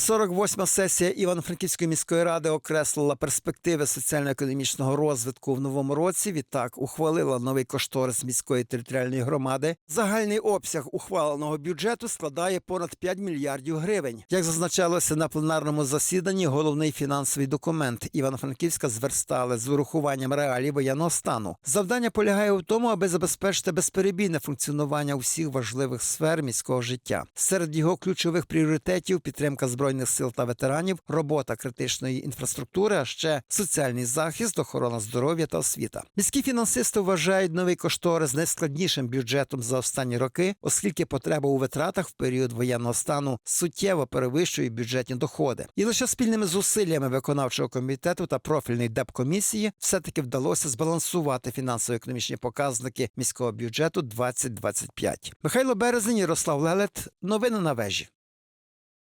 48-ма сесія Івано-Франківської міської ради окреслила перспективи соціально-економічного розвитку в новому році. Відтак ухвалила новий кошторис міської територіальної громади. Загальний обсяг ухваленого бюджету складає понад 5 мільярдів гривень. Як зазначалося на пленарному засіданні, головний фінансовий документ Івано-Франківська зверстали з урахуванням реалій воєнного стану. Завдання полягає в тому, аби забезпечити безперебійне функціонування усіх важливих сфер міського життя. Серед його ключових пріоритетів підтримка збройних сил та ветеранів, робота критичної інфраструктури, а ще соціальний захист, охорона здоров'я та освіта. Міські фінансисти вважають новий кошторис найскладнішим бюджетом за останні роки, оскільки потреба у витратах в період воєнного стану суттєво перевищує бюджетні доходи. І лише спільними зусиллями виконавчого комітету та профільної депкомісії все-таки вдалося збалансувати фінансово-економічні показники міського бюджету 2025. Михайло Березень, Ярослав Лелет. Новини на вежі.